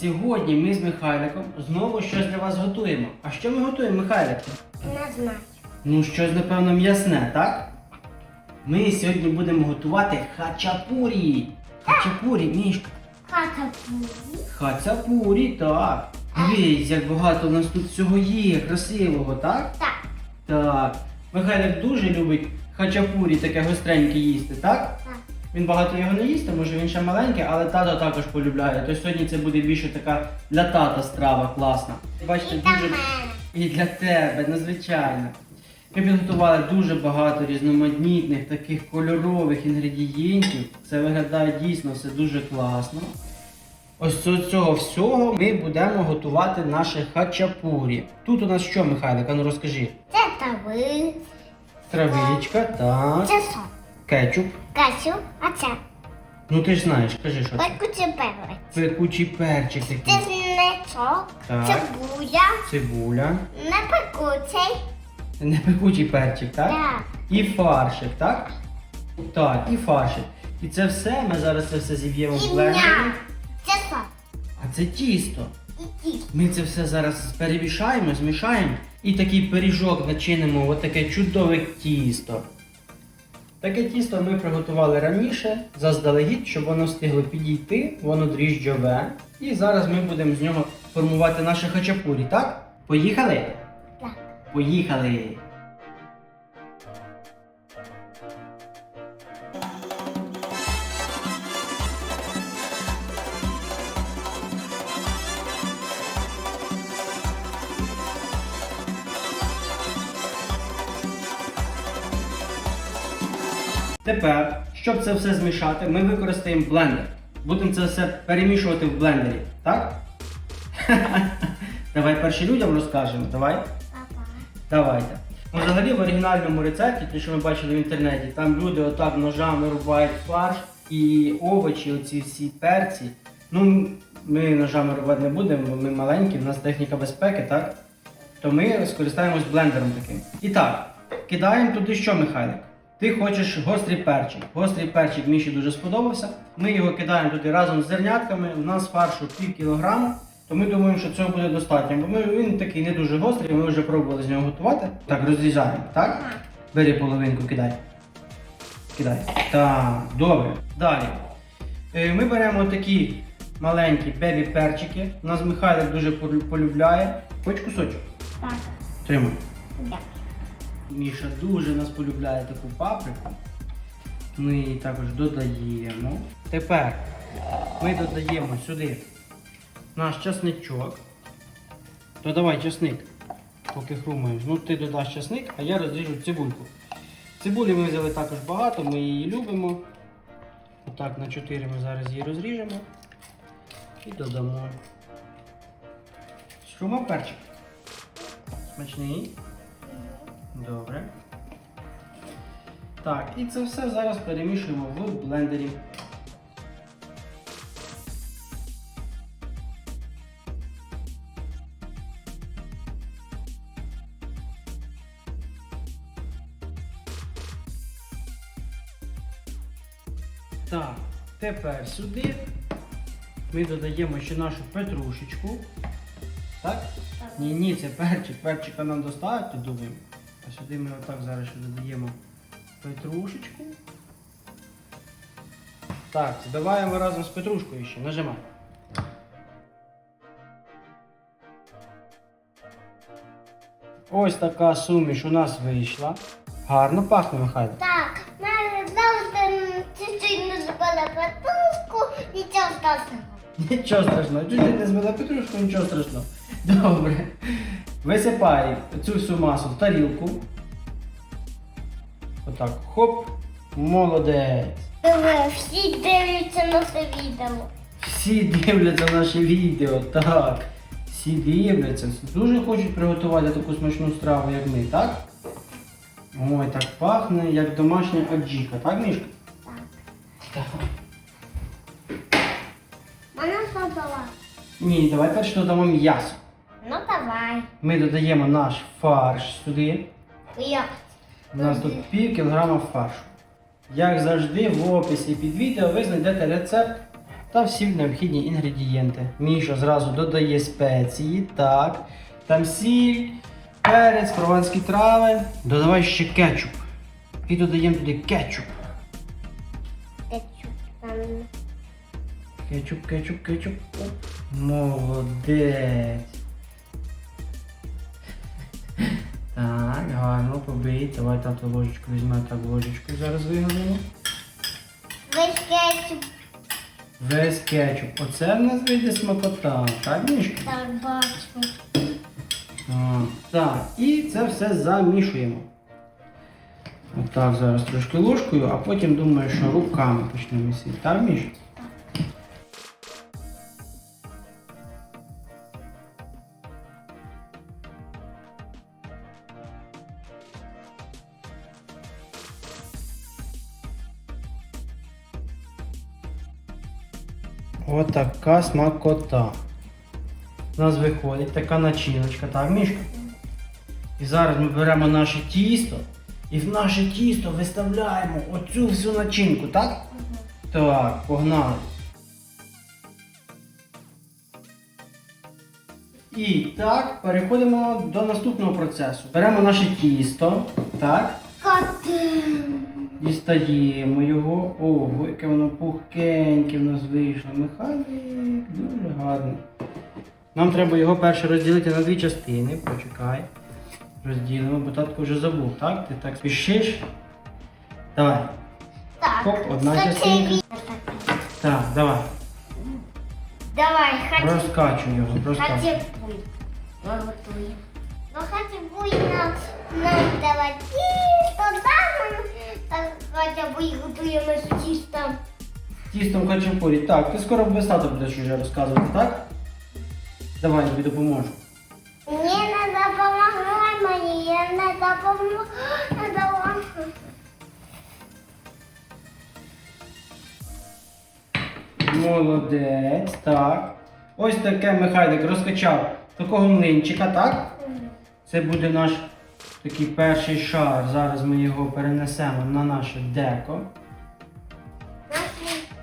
Сьогодні ми з Михайликом знову щось для вас готуємо. А що ми готуємо, Михайлику? Не знаю. Ну, щось, напевно, м'ясне, так? Ми сьогодні будемо готувати хачапурі. Хачапурі, мішка. Хата Хачапурі, так. Дивись, як багато у нас тут всього є, красивого, так? Так. Так. Михайлик дуже любить хачапурі таке гостреньке їсти, так? Він багато його не їсть, тому що він ще маленький, але тато також полюбляє. То сьогодні це буде більше така для тата страва класна. Бачите, І для дуже і для тебе, надзвичайно. Ми підготували дуже багато різноманітних таких кольорових інгредієнтів. Це виглядає дійсно все дуже класно. Ось з цього всього ми будемо готувати наше хачапурі. Тут у нас що, Михайлик? Ну розкажи. Це тави. Травичка, так, Це сок. кетчуп. Касю. Ну ти ж знаєш, кажи, що це. пекучий перець. Пекучий перчик Це такий. зничок. Так. Цибуля. Цибуля. Не пекучий. Не пекучий перчик, так? Так. І фаршик, так? Так, і фаршик. І це все, ми зараз це все зіб'ємо в І блендері. Це сок. А це тісто. І тіс. Ми це все зараз перемішаємо, змішаємо і такий пиріжок начинимо, от таке чудове тісто. Таке тісто ми приготували раніше, заздалегідь, щоб воно встигло підійти, воно дріжджове. І зараз ми будемо з нього формувати наше хачапурі, так? Поїхали? Так. Поїхали! Тепер, щоб це все змішати, ми використаємо блендер. Будемо це все перемішувати в блендері, так? Давай перше людям розкажемо. Давай. Папа. Давайте. Ну, взагалі в оригінальному рецепті, те, що ми бачили в інтернеті, там люди отак ножами рубають фарш і овочі, оці всі перці. Ну, ми ножами рубати не будемо, бо ми маленькі, в нас техніка безпеки, так? То ми скористаємось блендером таким. І так, кидаємо туди що, Михайлик? Ти хочеш гострий перчик. Гострий перчик Міші дуже сподобався. Ми його кидаємо туди разом з зернятками. У нас фаршу пів кілограма. То ми думаємо, що цього буде достатньо. Бо ми, він такий не дуже гострий, ми вже пробували з нього готувати. Так, розрізаємо, так? Бери половинку, кидай. Кидай. Так, добре. Далі. Е, Ми беремо такі маленькі бебі перчики. У нас Михайлик дуже полюбляє. Хоч кусочок. Так. Тримай. Так. Міша дуже нас полюбляє таку паприку. Ми її також додаємо. Тепер ми додаємо сюди наш часничок. Додавай часник, поки хрумаєш. Ну ти додаш часник, а я розріжу цибульку. Цибулі ми взяли також багато, ми її любимо. Отак на 4 ми зараз її розріжемо і додамо. Шумав перчик. Смачний. Добре. Так, і це все зараз перемішуємо в блендері. Так, тепер сюди ми додаємо ще нашу петрушечку. Так? Так. Ні, ні, це перчик. Перчика нам достатньо, думаємо. А сюди ми отак зараз ще додаємо петрушечку. Так, збиваємо разом з петрушкою ще. Нажимай. Ось така суміш у нас вийшла. Гарно пахне, Михайло. Так. Мене завжди чуть-чуть не збила петушку. Нічого страшного. Нічого страшного, чуть не збила петрушку, нічого страшного. Добре. Висипай цю всю масу в тарілку. Отак. Хоп. Молодець. Диви, всі дивляться на це відео. Всі дивляться наше відео, так. Всі дивляться. Дуже хочуть приготувати таку смачну страву, як ми, так? Ой, так пахне, як домашня аджіка, так, Мішка? Так. Так. Мене сподобалось. Ні, давай перше додамо м'ясо. Ну давай. Ми додаємо наш фарш сюди. Я. У нас тут пів кілограма фаршу. Як завжди, в описі під відео ви знайдете рецепт та всі необхідні інгредієнти. Міша зразу додає спеції, так. Там сіль, перець, прованські трави. Додавай ще кетчуп. І додаємо туди кетчуп. Кетчуп там. Кетчуп, кетчуп, кетчуп. Молодець. Гарно побий. Давай тато ложечку візьме, так ложечку зараз вигадуємо. Весь кетчуп Весь кетчуп. Оце в нас вийде смакота. Так, Мішка? так бачу. А, Так, і це все замішуємо. Отак зараз трошки ложкою, а потім думаю, що руками почнемо місити. Так, Міш? Отака смакота. У нас виходить така начиночка, так, Мішка? І зараз ми беремо наше тісто і в наше тісто виставляємо оцю всю начинку, так? Так, погнали. І так, переходимо до наступного процесу. Беремо наше тісто, так? Котим. Дістаємо його. Ого, яке воно пухкеньке в нас вийшло. Михайлик, дуже гарно. Нам треба його перше розділити на дві частини. Почекай. Розділимо, бо татко вже забув, так? Ти так спішиш? Давай. Так. Хоп, одна частинка. Так, давай. Давай, хоть Розкачуй його, розкачуй. Хатібуй. Готуй. Ну хатібуй нам, нам давай тісто, да? Нам, Так, хатібуй готуємо з тістом. Тістом хачапурі. Так, ти скоро без тата будеш вже розказувати, так? Давай, я тобі допоможу. Ні, не допомагай мені, я. Не допоможу. Молодець, так. Ось таке Михайлик розкачав такого млинчика, так? Це буде наш такий перший шар. Зараз ми його перенесемо на наше деко. Наш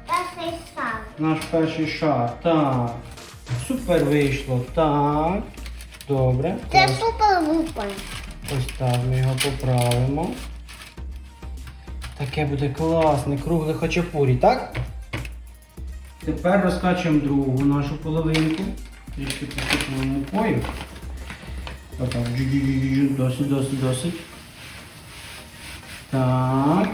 перший сам. Наш перший шар. Так. Супер вийшло. Так. Добре. Це Ось, супер лупа. ось так ми його поправимо. Таке буде класне, кругле хачапурі, так? Тепер розкачуємо другу нашу половинку. Трішки посипаємо мукою. Отак. джу-джу-джу-джу. Досить, досить, досить. Так.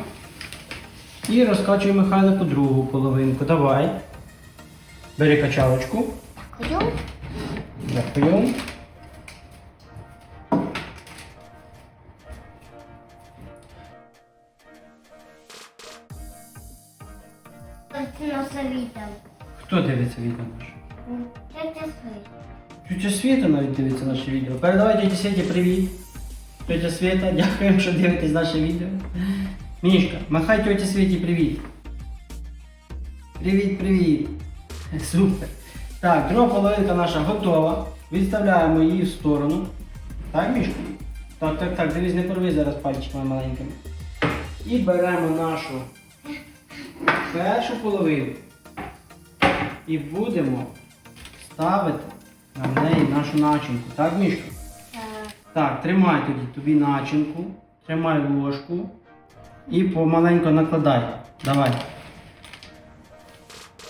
І розкачуємо Михайлику другу половинку. Давай. Бери качалочку. Дякую. Дякую. Хто дивиться відео наше? Тетя. Світа навіть дивиться наше відео. Передавай тетя Світі привіт. Тетя Світа, дякуємо, що дивитесь наше відео. Мішка, махай тетя Світі привіт. Привіт, привіт. Супер. Так, друга половинка наша готова. Відставляємо її в сторону. Так, Мішка? Так, так, так, дивись, не порви зараз пальчиками маленькими. І беремо нашу першу половину. І будемо ставити на неї нашу начинку. Так, Мішка? Так. Так, тримай тоді тобі начинку, тримай ложку і помаленько накладай. Давай.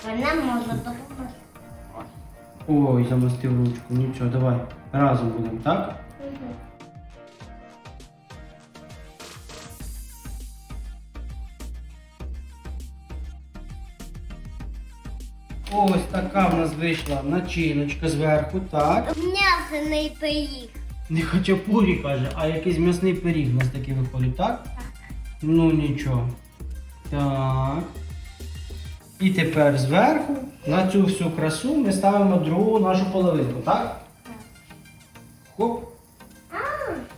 Вона може допомогти. Ой, замастив ручку. Нічого, давай. Разом будемо, так? Ось така в нас вийшла начиночка зверху, так. М'ясний пиріг. Не хачапурі, каже, а якийсь м'ясний пиріг у нас такий виходить, так? Ну нічого. Так. І тепер зверху на цю всю красу ми ставимо другу нашу половинку, так? Хоп.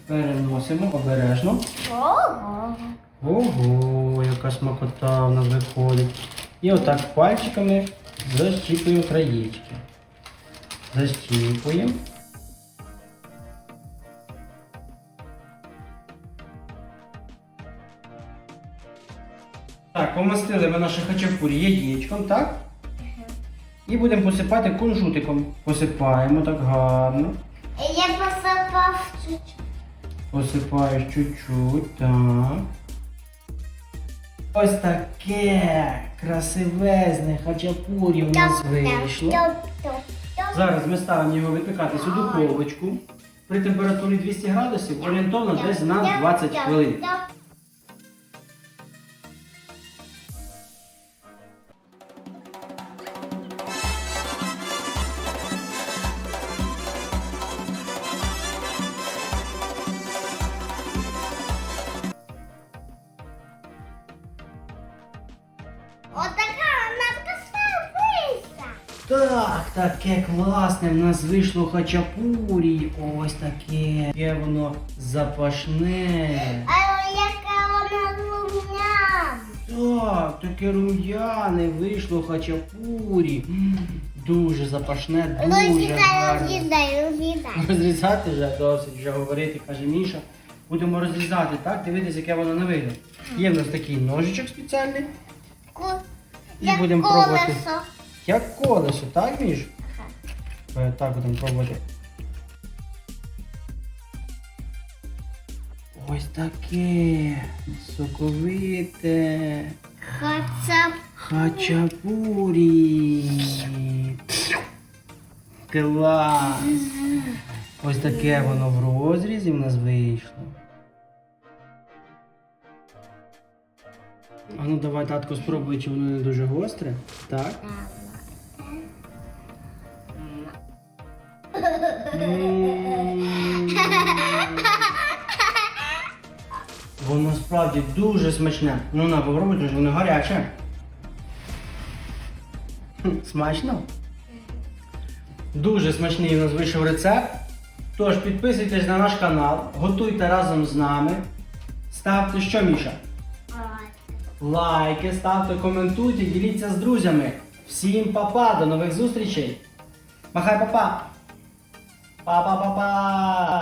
Переносимо обережно. Ого. Ого, яка смакота в нас виходить. І отак пальчиками защіпуємо краєчки. Защіпуємо. Так, помастили ми наше хачапурі яєчком, так? І будемо посипати кунжутиком. Посипаємо так гарно. Я посипав чуть-чуть. Посипаєш чуть-чуть, так. Ось таке красивезне хачапурі у нас вийшло. Зараз ми ставимо його випікатись у духовочку при температурі 200 градусів орієнтовно десь на 20 хвилин. Так, таке класне в нас вийшло хачапурі. Ось таке. Яке воно запашне. А яка вона луняна. Так, таке рум'яне вийшло хачапурі. Дуже запашне, дуже Роз'їдай, гарне. роз'їдай, роз'їдай. Розрізати вже досить вже говорити, каже Міша. Будемо розрізати, так? Дивитися, яке воно на вигляд. Є в нас такий ножичок спеціальний. І будемо пробувати. Як колесо, так, Міш? Е, Так будемо пробувати. Ось таке соковите Хацап. хачапурі. Клас! Ось таке воно в розрізі в нас вийшло. А ну давай, татко, спробуй, чи воно не дуже гостре. Так. Воно справді дуже смачне. Ну на, попробуй, тому що воно гаряче. Смачно? Дуже смачний у нас вийшов рецепт. Тож підписуйтесь на наш канал, готуйте разом з нами. Ставте що, Міша? Лайки, ставте, коментуйте, діліться з друзями. Всім па-па, до нових зустрічей. Махай па-па. 八八八八。